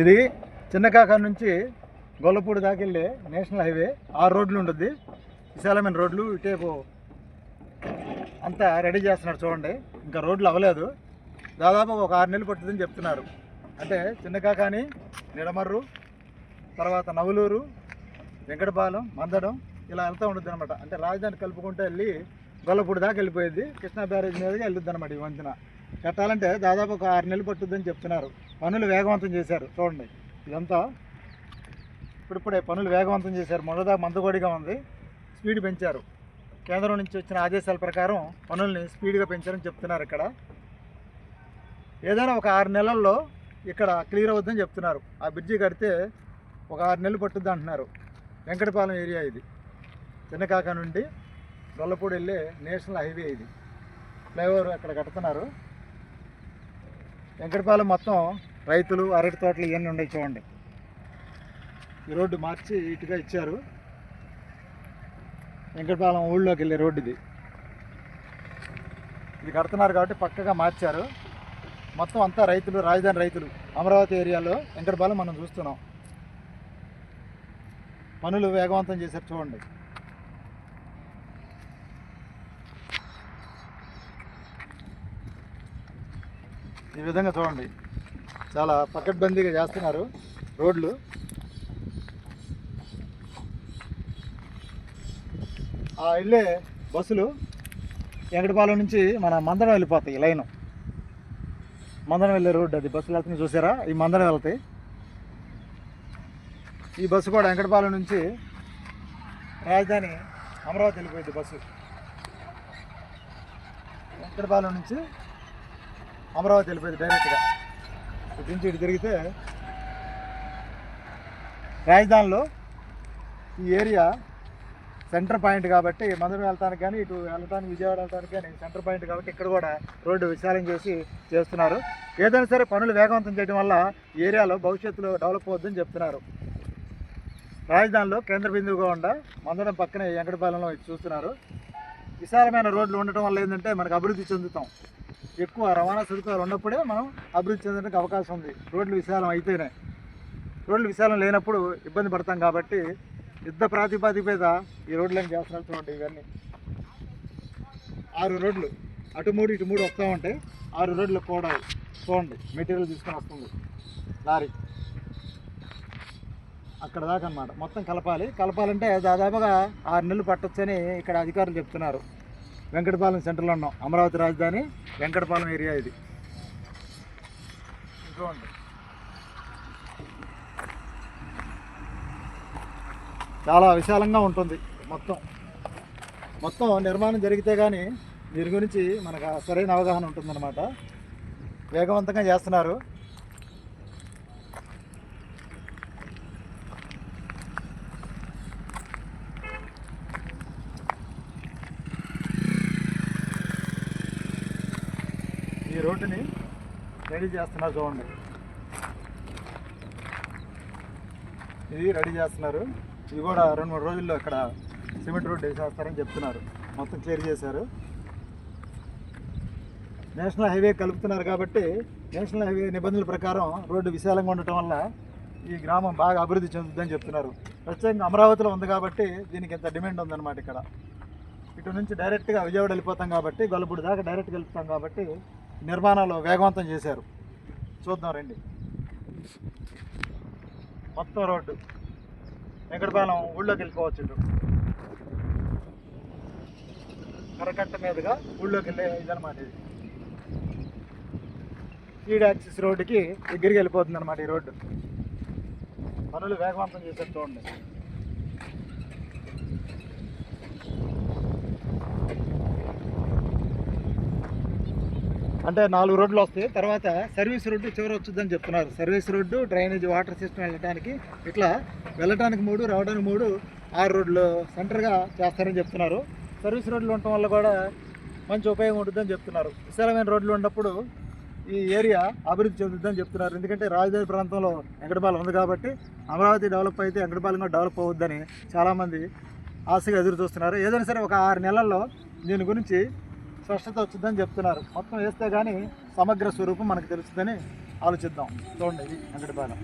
ఇది చిన్నకాక నుంచి గొల్లపూడి దాకా వెళ్ళే నేషనల్ హైవే. ఆరు రోడ్లు ఉంటుంది. విశాలమైన రోడ్లు ఇటేపు అంతా రెడీ చేస్తున్నారు చూడండి. ఇంకా రోడ్లు అవ్వలేదు. దాదాపు ఒక ఆరు నెలలు పట్టుదని చెప్తున్నారు. అంటే చిన్నకాకాని నిడమర్రు తర్వాత నవలూరు వెంకటపాలెం మందడం ఇలా వెళ్తూ ఉంటుంది అనమాట అంటే రాజధాని కలుపుకుంటూ వెళ్ళి గొల్లపూడి దాకా వెళ్ళిపోయింది. కృష్ణా బ్యారేజ్ మీదుగా వెళ్ళిద్ది అనమాట ఈ వంతెన. కట్టాలంటే దాదాపు ఒక ఆరు నెలలు పట్టుద్దని చెప్తున్నారు. పనులు వేగవంతం చేశారు. చూడండి. ఇదంతా ఇప్పుడిప్పుడే పనులు వేగవంతం చేశారు. మొదట మందకొడిగా ఉంది. స్పీడ్ పెంచారు. కేంద్రం నుంచి వచ్చిన ఆదేశాల ప్రకారం పనుల్ని స్పీడ్గా పెంచారని చెప్తున్నారు ఇక్కడ. ఏదైనా ఒక ఆరు నెలల్లో ఇక్కడ క్లియర్ అవుద్దని చెప్తున్నారు. ఆ బ్రిడ్జి కడితే ఒక ఆరు నెలలు పట్టుద్ది అంటున్నారు. వెంకటపాలెం ఏరియా ఇది. చిన్నకాక నుండి గొల్లపూడి వెళ్ళే నేషనల్ హైవే ఇది. ఫ్లైఓవర్ అక్కడ కడుతున్నారు. వెంకటపాలెం మొత్తం రైతులు అరటి తోటలు ఇవన్నీ ఉన్నాయి చూడండి. ఈ రోడ్డు మార్చి ఇటుగా ఇచ్చారు. వెంకటపాలెం ఊళ్ళోకి వెళ్ళే రోడ్డు ఇది. ఇది కడుతున్నారు కాబట్టి పక్కగా మార్చారు. మొత్తం అంతా రైతులు రాజధాని రైతులు అమరావతి ఏరియాలో వెంకటపాలెం మనం చూస్తున్నాం. పనులు వేగవంతం చేశారు చూడండి. ఈ విధంగా చూడండి. చాలా పకడ్బందీగా చేస్తున్నారు రోడ్లు. ఆ వెళ్ళే బస్సులు. వెంకటపాలెం నుంచి మన మందడం వెళ్ళిపోతాయి లైన్. మందడం వెళ్ళే రోడ్డు అది. బస్సులు వెళ్తున్నాయి చూసారా? ఈ మందడం వెళ్తాయి. ఈ బస్సు కూడా వెంకటపాలెం నుంచి రాజధాని అమరావతి వెళ్ళిపోయింది బస్సు. వెంకటపాలెం నుంచి అమరావతి వెళ్ళిపోయింది డైరెక్ట్గా. ఇటు నుంచి ఇటు జరిగితే రాజధానిలో ఈ ఏరియా సెంటర్ పాయింట్ కాబట్టి మందరం వెళ్తానికి కానీ ఇటు వెళ్ళటానికి విజయవాడ వెళ్ళటానికి కానీ సెంటర్ పాయింట్ కాబట్టి ఇక్కడ కూడా రోడ్డు విశాలం చేసి చేస్తున్నారు. ఏదైనా సరే పనులు వేగవంతం చేయడం వల్ల ఈ ఏరియాలో భవిష్యత్తులో డెవలప్ అవుద్దని చెప్తున్నారు. రాజధానిలో కేంద్ర బిందువుగా ఉండ మందడం పక్కనే వెంకటపాలెంలో చూస్తున్నారు. విశాలమైన రోడ్లు ఉండటం వల్ల ఏంటంటే మనకు అభివృద్ధి చెందుతాం. ఎక్కువ రవాణా సదుపాయాలు ఉన్నప్పుడే మనం అభివృద్ధి చెందడానికి అవకాశం ఉంది. రోడ్లు విశాలం అయితేనే. రోడ్లు విశాలం లేనప్పుడు ఇబ్బంది పడతాం కాబట్టి యుద్ధ ప్రాతిపదిక మీద ఈ రోడ్లను చేస్తున్నారు చూడండి ఇవన్నీ. ఆరు రోడ్లు. అటు మూడు ఇటు మూడు వస్తూ ఉంటాయి ఆరు రోడ్లు కూడా చూడండి మెటీరియల్ తీసుకొని వస్తుంది. లారీ. అక్కడ దాకా అన్నమాట. మొత్తం కలపాలి. కలపాలంటే దాదాపుగా ఆరు నెలలు పట్టొచ్చని ఇక్కడ అధికారులు చెప్తున్నారు. వెంకటపాలెం సెంటర్లో ఉన్నాం. అమరావతి రాజధాని. వెంకటపాలెం ఏరియా ఇది. చూడండి చాలా విశాలంగా ఉంటుంది మొత్తం. మొత్తం నిర్మాణం జరిగితే కానీ దీని గురించి మనకు సరైన అవగాహన ఉంటుందన్నమాట. వేగవంతంగా చేస్తున్నారు ఈ రోడ్డుని రెడీ చేస్తున్నారు చూడండి. ఇది రెడీ చేస్తున్నారు. ఇది కూడా రెండు మూడు రోజుల్లో ఇక్కడ సిమెంట్ రోడ్ వేసేస్తారని చెప్తున్నారు. మొత్తం క్లియర్ చేశారు. నేషనల్ హైవే కలుపుతున్నారు కాబట్టి నేషనల్ హైవే నిబంధనల ప్రకారం రోడ్డు విశాలంగా ఉండటం వల్ల ఈ గ్రామం బాగా అభివృద్ధి చెందుతుందని చెప్తున్నారు. ప్రత్యేకంగా అమరావతిలో ఉంది కాబట్టి దీనికి ఇంత డిమాండ్ ఉందన్నమాట ఇక్కడ. ఇటు నుంచి డైరెక్ట్గా విజయవాడ వెళ్ళిపోతాం కాబట్టి గొల్లపూడి దాకా డైరెక్ట్గా వెళ్తాం కాబట్టి నిర్మాణాలు వేగవంతం చేశారు. చూద్దాం రండి. మొత్తం రోడ్డు. వెంకటపాలెం ఊళ్ళోకి వెళ్ళిపోవచ్చు కరకట్ట మీదుగా ఊళ్ళోకి వెళ్ళే ఇదనమాట ఇది. స్పీడ్ యాక్సిస్ రోడ్డుకి దగ్గరికి వెళ్ళిపోతుంది అనమాట ఈ రోడ్డు. పనులు వేగవంతం చేసేట్టు చూడండి. అంటే నాలుగు రోడ్లు వస్తాయి. తర్వాత సర్వీస్ రోడ్డు చివరి వచ్చిందని చెప్తున్నారు. Service road drainage water system వెళ్ళడానికి ఇట్లా వెళ్ళటానికి మూడు రావడానికి మూడు ఆరు రోడ్లు సెంటర్గా చేస్తారని చెప్తున్నారు. సర్వీస్ రోడ్లు ఉండటం వల్ల కూడా మంచి ఉపయోగం ఉంటుందని చెప్తున్నారు. విశాలమైన రోడ్లు ఉన్నప్పుడు ఈ ఏరియా అభివృద్ధి చెందుతుందని చెప్తున్నారు. ఎందుకంటే రాజధాని ప్రాంతంలో వెంకటపాలెం ఉంది కాబట్టి అమరావతి డెవలప్ అయితే వెంకటపాలెం కూడా డెవలప్ అవుద్దని చాలామంది ఆశగా ఎదురు చూస్తున్నారు. ఏదైనా సరే ఒక ఆరు నెలల్లో దీని గురించి స్పష్టత వచ్చిందని చెప్తున్నారు. మొత్తం వేస్తే కానీ సమగ్ర స్వరూపం మనకు తెలుస్తుందని ఆలోచిద్దాం. చూడండి ఇది వెంకటపాలెం.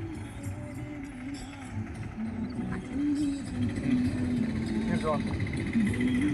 చూడండి.